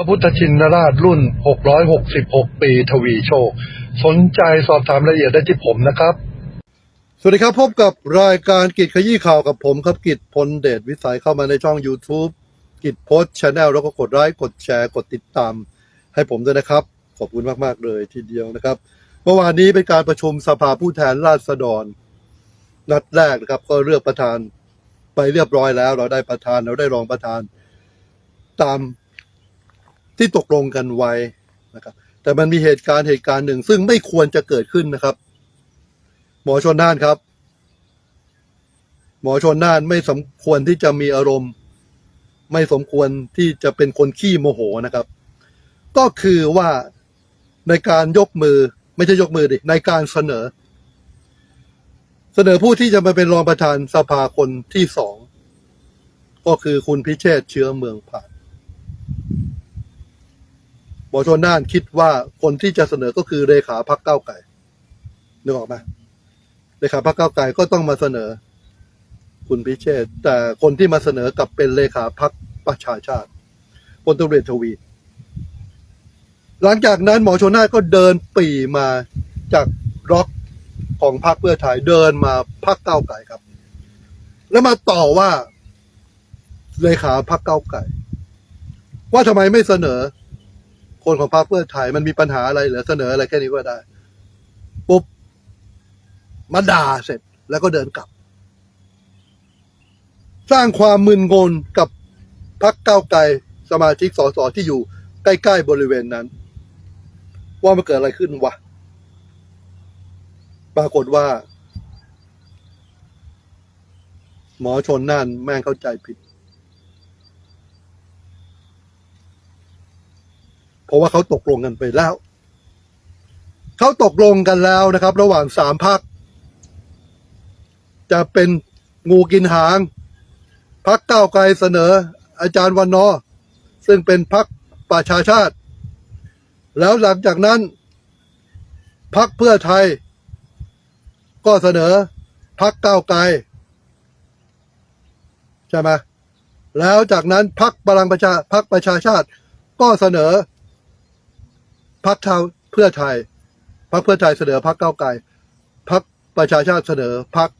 พระพุทธชินราชรุ่น 666 ปีทวีโชค สนใจสอบถามรายละเอียดได้ที่ผมนะครับ สวัสดีครับ พบกับรายการกิจขยี้ข่าวกับผมครับกิจพลเดชวิสัยเข้ามาในช่อง YouTube กิจโพสชาแนลแล้วก็กดไลค์กดแชร์ กดติดตาม ให้ผมด้วยนะครับ ขอบคุณมาก ๆ เลยทีเดียวนะครับ เมื่อวานนี้เป็นการประชุมสภาผู้แทนราษฎร นัดแรกนะครับ ก็เลือกประธานไปเรียบร้อยแล้ว เราได้ประธานเราได้รองประธานตาม ที่ตกลงกันไว้นะครับ แต่มันมีเหตุการณ์เหตุการณ์หนึ่ง ซึ่งไม่ควรจะเกิดขึ้นนะครับ หมอชนน่านครับ หมอชนน่านไม่สมควรที่จะมีอารมณ์ ไม่สมควรที่จะเป็นคนขี้โมโหนะครับ ก็คือว่าในการยกมือไม่ใช่ยกมือดิในการเสนอ เสนอผู้ที่จะมาเป็นรองประธานสภาคนที่สองก็คือคุณพิเชษเชื้อเมืองผ่าน หมอชนน่านคิดว่าคนที่จะเสนอก็คือเลขาพักเก้าวไก่นึกออกไหมเลขาพักเก้าวไก่ก็ต้องมาเสนอ คุณพิเชษแต่คนที่มาเสนอกลับเป็นเลขาพักประชาชาติพลตำรวจทวี หลังจากนั้นหมอชนน่านก็เดินปรีมาจากร็อกของพรรคเพื่อไทยเดินมาพักเก้าวไก่ครับ แล้วมาต่อว่าเลขาพักเก้าวไก่ ว่าทำไมไม่เสนอ คนของพรรคเพื่อไทยมันมีปัญหาอะไรเหรือเสนออะไรแค่นี้ก็ได้ปุ๊บมาด่าเสร็จแล้วก็เดินกลับ สร้างความมึนงงกับพรรคก้าวไกลสมาชิกสสที่อยู่ใกล้ๆบริเวณนั้น ว่ามันเกิดอะไรขึ้นวะปรากฏว่า หมอชนน่านแม่งเข้าใจผิด เพราะว่าเขาตกลงกันไปแล้ว เขาตกลงกันแล้วนะครับ ระหว่างสามพัก จะเป็นงูกินหาง พักเก้าไกลเสนอ อาจารย์วันนอ ซึ่งเป็นพักประชาชาติ แล้วหลังจากนั้นพักเพื่อไทย ก็เสนอพักเก้าไกลใช่ไหมแล้วจากนั้นพักพลังประชาพักประชาชาติก็เสนอ พักเทาเพื่อไทยพักเพื่อไทยเสนอพักเก้าไกลพักประชาชาติเสนอพัก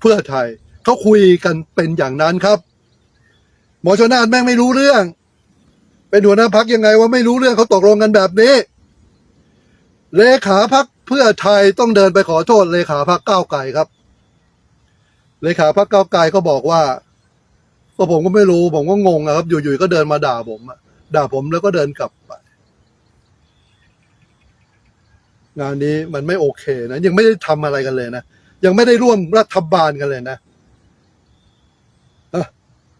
เพื่อไทยเขาคุยกันเป็นอย่างนั้นครับ หมอชนานแม่งไม่รู้เรื่อง เป็นหัวหน้าพักยังไงว่าไม่รู้เรื่องเขาตกลงกันแบบนี้ เลขาพักเพื่อไทยต้องเดินไปขอโทษเลขาพักเก้าไกลครับ เลขาพักเก้าไกลก็บอกว่าก็ผมก็ไม่รู้ผมก็งงอะครับ อยู่ๆก็เดินมาด่าผมด่าผมแล้วก็เดินกลับไป งานนี้มันไม่โอเคนะยังไม่ได้ทำอะไรกันเลยนะยังไม่ได้ร่วมรัฐบาลกันเลยนะอะ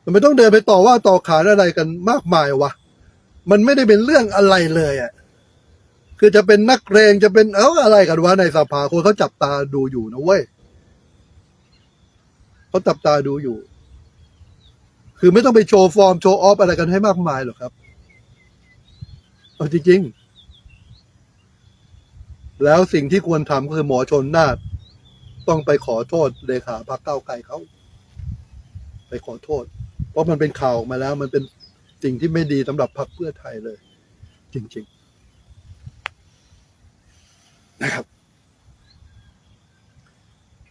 มันไม่ต้องเดินไปต่อว่าต่อขานอะไรกันมากมายวะมันไม่ได้เป็นเรื่องอะไรเลยอะคือจะเป็นนักเรงจะเป็นเอ้าอะไรกันวะในสภาคนเขาจับตาดูอยู่นะเว้ยเขาจับตาดูอยู่ คือไม่ต้องไปโชว์ฟอร์มโชว์ออฟอะไรกันให้มากมายหรอกครับเอาจริงๆ แล้วสิ่งที่ควรทำก็คือหมอชนนาฏต้องไปขอโทษเลขาพรรคเก้าวไกลเขา ไปขอโทษ เพราะมันเป็นข่าวออกมาแล้ว มันเป็นสิ่งที่ไม่ดีสำหรับพรรคเพื่อไทยเลย จริง ๆ นะครับ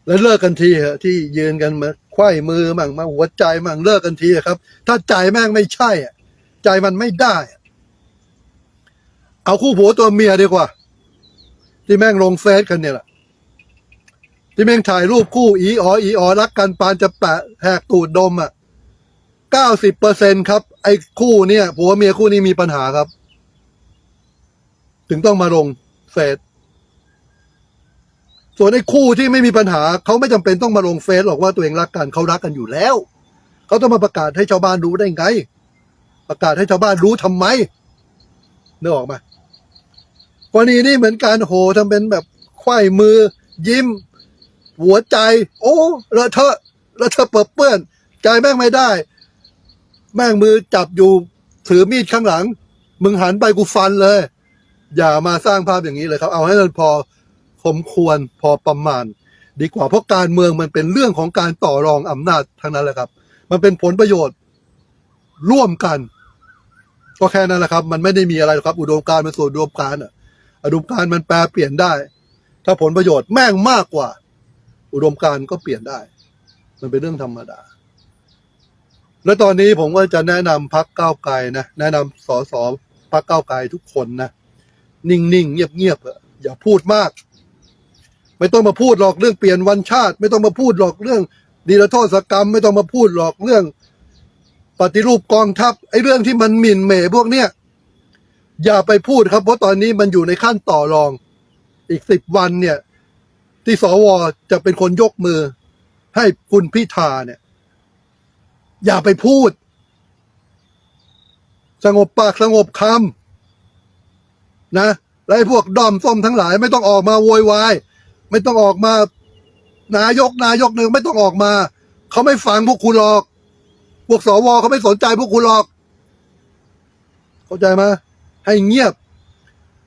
แล้วเลิกกันทีเหอะที่ยืนกันมาไขว้มือมั่งมาหัวใจมั่งเลิกกันทีครับ ถ้าใจแม่งไม่ใช่อะใจมันไม่ได้อะเอาคู่ผัวตัวเมียดีกว่า ที่แม่งลงเฟซกันเนี่ยแหละที่แม่งถ่ายรูปคู่อีอ๋ออีอ๋อรักกันปานจะแปะแหกตูดดมอะเก้าสิบเปอร์เซ็นครับ ไอ้คู่เนี่ยผัวเมียคู่นี้มีปัญหาครับ ถึงต้องมาลงเฟซส่วนไอ้คู่ที่ไม่มีปัญหา เขาไม่จำเป็นต้องมาลงเฟซหรอกว่าตัวเองรักกันเขารักกันอยู่แล้ว เขาต้องมาประกาศให้ชาวบ้านรู้ได้ไง ประกาศให้ชาวบ้านรู้ทำไมเนึกอออกไหม กรณีนี้เหมือนการโหทำเป็นแบบไขว้มือ ยิ้ม หัวใจ โอ้เลอะเทอะเลอะเทอะเปิดเปื้อน ใจแม่งไม่ได้ แม่งมือจับอยู่ถือมีดข้างหลัง มึงหันไปกูฟันเลย อย่ามาสร้างภาพอย่างนี้เลยครับ เอาให้มันพอสมควรพอประมาณ ดีกว่าเพราะการเมืองมันเป็นเรื่องของการต่อรองอำนาจทั้งนั้นแหละครับ มันเป็นผลประโยชน์ร่วมกันก็แค่นั้นแหละครับ มันไม่ได้มีอะไรหรอกครับ อุดมการณ์มันส่วนอุดมการอะ อุดมการมันแปลเปลี่ยนได้ ถ้าผลประโยชน์แม่งมากกว่า อุดมการก็เปลี่ยนได้ มันเป็นเรื่องธรรมดา แล้วตอนนี้ผมก็จะแนะนำพักเก้าไกลนะแนะนำสสพักเก้าไกลทุกคนนะนิ่งๆเงียบๆอะอย่าพูดมาก ไม่ต้องมาพูดหรอกเรื่องเปลี่ยนวันชาติ ไม่ต้องมาพูดหรอกเรื่องดีลโทษกรรม ไม่ต้องมาพูดหรอกเรื่อง ปฏิรูปกองทัพไอ้เรื่องที่มันหมิ่นเหม่พวกเนี้ย อย่าไปพูดครับ เพราะตอนนี้มันอยู่ในขั้นต่อรอง อีกสิบวันเนี่ย ที่สวจะเป็นคนยกมือ ให้คุณพิธาเนี่ย อย่าไปพูด สงบปากสงบคำนะและไอ้พวกดอมส้มทั้งหลาย ไม่ต้องออกมาโวยวายไม่ต้องออกมานายกนายกหนึ่งไม่ต้องออกมา เขาไม่ฟังพวกคุณหรอก พวกสวเขาไม่สนใจพวกคุณหรอก เข้าใจไหม ให้เงียบ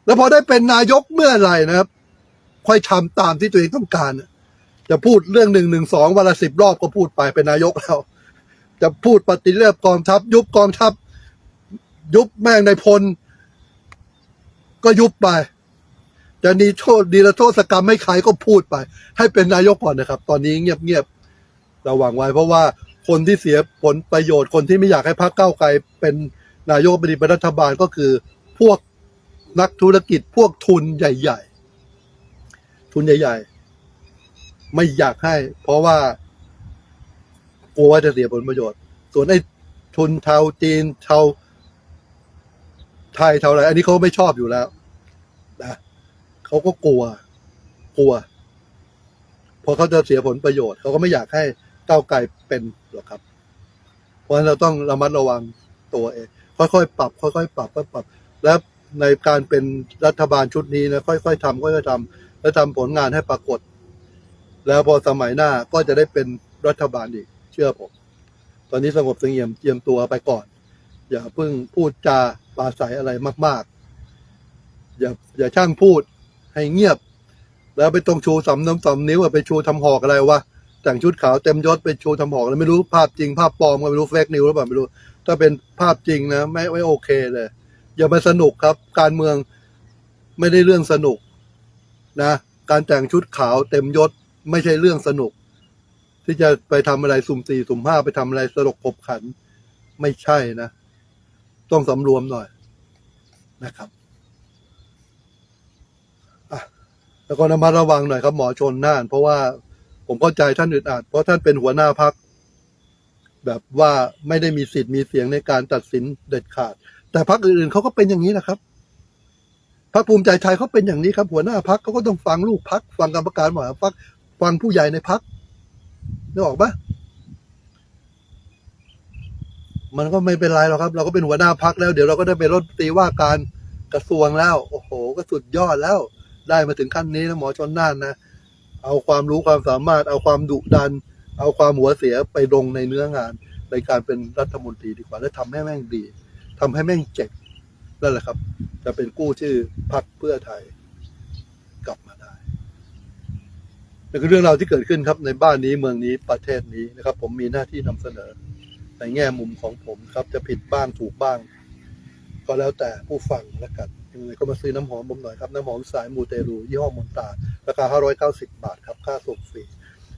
แล้วพอได้เป็นนายกเมื่อไหร่นะครับ ค่อยทำตามที่ตัวเองต้องการจะพูดเรื่องหนึ่งหนึ่งสองวันละสิบรอบก็พูดไปเป็นนายกแล้ว จะพูดปฏิเรียบกองทัพ ยุบกองทัพ ยุบแม่งในพล ก็ยุบไป จะนีโทษดีละโทษกรรมไม่ใครก็พูดไป ให้เป็นนายกก่อนนะครับ ตอนนี้เงียบๆระวังไว้เพราะว่าคนที่เสียผลประโยชน์คนที่ไม่อยากให้พรรคเก้าไกลเป็นนายกปฏิบัติรัฐบาลก็คือ พวกนักธุรกิจพวกทุนใหญ่ ๆ ทุนใหญ่ ๆ ไม่อยากให้ เพราะว่ากลัวว่าจะเสียผลประโยชน์ ส่วนไอ้ทุนเทาจีนเทาไทยเทาอะไร อันนี้เขาไม่ชอบอยู่แล้วนะเขาก็กลัว กลัวเพราะเขาจะเสียผลประโยชน์เขาก็ไม่อยากให้ก้าวไกลเป็นหรอกครับ เพราะฉะนั้นเราต้องระมัดระวังตัวเองค่อยๆปรับ ค่อยๆปรับค่อยๆปรับ และในการเป็นรัฐบาลชุดนี้นะค่อยๆทำค่อยๆทำและทำผลงานให้ปรากฏ แล้วพอสมัยหน้าก็จะได้เป็นรัฐบาลอีก เชื่อผม ตอนนี้สงบเสงี่ยมเจียมตัวไปก่อน อย่าเพิ่งพูดจาปาศัยอะไรมาก ๆ อย่าอย่าช่างพูดให้เงียบ แล้วไปตรงชูสำน้ำสำนิ้วไปชูทำหอกอะไรวะแต่งชุดขาวเต็มยศไปชูทำหอกแล้วไม่รู้ภาพจริงภาพปลอมก็ไม่รู้เฟกนิวหรือเปล่าไม่รู้ ถ้าเป็นภาพจริงนะ ไม่ไม่โอเคเลย อย่ามาสนุกครับ การเมืองไม่ได้เรื่องสนุกนะ การแต่งชุดขาวเต็มยศไม่ใช่เรื่องสนุก ที่จะไปทำอะไรสุ่มสี่สุ่มห้าไปทำอะไรสลกขบขัน ไม่ใช่นะ ต้องสำรวมหน่อยนะครับแล้วก็ระมัดระวังหน่อยครับหมอชนน่าน เพราะว่าผมเข้าใจท่านอึดอัดเพราะท่านเป็นหัวหน้าพัก แบบว่าไม่ได้มีสิทธิ์มีเสียงในการตัดสินเด็ดขาด แต่พักอื่นๆเขาก็เป็นอย่างนี้แหละครับพักภูมิใจไทยเขาเป็นอย่างนี้ครับ หัวหน้าพักเขาก็ต้องฟังลูกพักฟังกรรมการบริหารพักฟังผู้ใหญ่ในพักนึกออกปะมันก็ไม่เป็นไรหรอกครับ เราก็เป็นหัวหน้าพักแล้ว เดี๋ยวเราก็ได้เป็นรัฐมนตรีว่าการกระทรวงแล้ว โอ้โห ก็สุดยอดแล้ว ได้มาถึงขั้นนี้นะหมอชนน่านนะ เอาความรู้ความสามารถ เอาความดุดัน เอาความหัวเสียไปลงในเนื้องาน ในการเป็นรัฐมนตรีดีกว่า และทำให้แม่งดี ทำให้แม่งเจ๋งนั่นแหละครับ จะเป็นกู้ชื่อพักเพื่อไทยกลับมาได้นี่คือเรื่องราวที่เกิดขึ้นครับ ในบ้านนี้เมืองนี้ประเทศนี้นะครับ ผมมีหน้าที่นำเสนอ ในแง่มุมของผมครับ จะผิดบ้างถูกบ้าง ก็แล้วแต่ผู้ฟังแล้วกันยังไงก็มาซื้อน้ำหอมผมหน่อยครับ น้ำหอมสายมูเตลูยี่ห้อมอนตา ราคา 590 บาทครับ ค่าส่งฟรี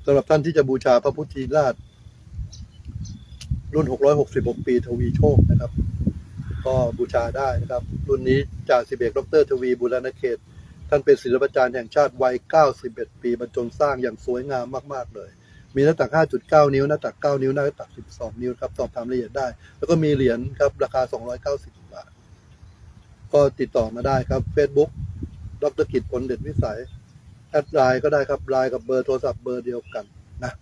สำหรับท่านที่จะบูชาพระพุทธีราชรุ่น 666 ปีทวีโชคนะครับ ก็บูชาได้นะครับ รุ่นนี้จ่าสิบเอกดรทวีบุรณเขต ท่านเป็นศิลปาจารย์แห่งชาติวัย 91 ปีบรรจงสร้างอย่างสวยงามมาก ๆ เลย มีหน้าตัก 5.9 นิ้ว หน้าตัก 9 นิ้ว หน้าตัก 12 นิ้วครับสอบถามรายละเอียดได้ แล้วก็มีเหรียญครับ ราคา 290 บาท ก็ติดต่อมาได้ครับ Facebook ดรกิจผลเด็ดวิสัย แอดไลน์ก็ได้ครับไลน์กับเบอร์โทรศัพท์เบอร์เดียวกันนะ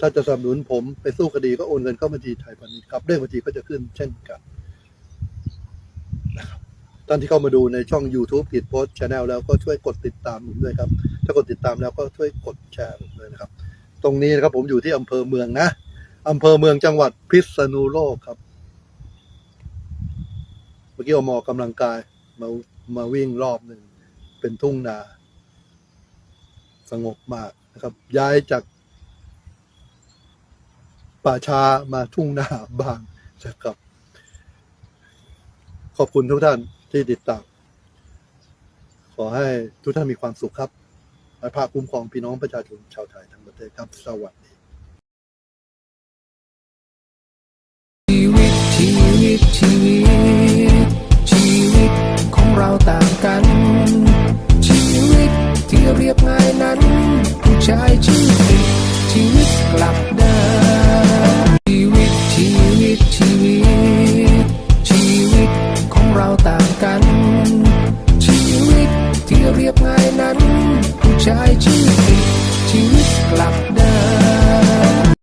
ถ้าจะสนับสนุนผมไปสู้คดีก็โอนเงินเข้าบัญชีไทยพาณิชย์ครับเลขบัญชีก็จะขึ้นเช่นกัน ท่านที่เข้ามาดูในช่อง YouTube กิจโพสช n แนลแล้วก็ช่วยกดติดตามผมด้วยครับ ถ้ากดติดตามแล้วก็ช่วยกดแชร์ผมด้วยนะครับ ตรงนี้นะครับผมอยู่ที่อำเภอเมืองนะอำเภอเมืองจังหวัดพิษณุโลกครับ เมื่อกี้อมอกำลังกายมามาวิ่งรอบหนึ่งเป็นทุ่งนา สงบมากนะครับ ย้ายจาก ป่าชามาทุ่งนาบางนะครับ ขอบคุณทุกท่าน ที่ติดตาม ขอให้ทุกท่านมีความสุขครับและพระคุ้มครองพี่น้องประชาชนชาวไทยทั้งประเทศครับ สวัสดีชีวิตชีวิตชีวิต ชีวิตของเราต่างกัน ชีวิตที่เรียบง่ายนั้น ผู้ชายชื่อ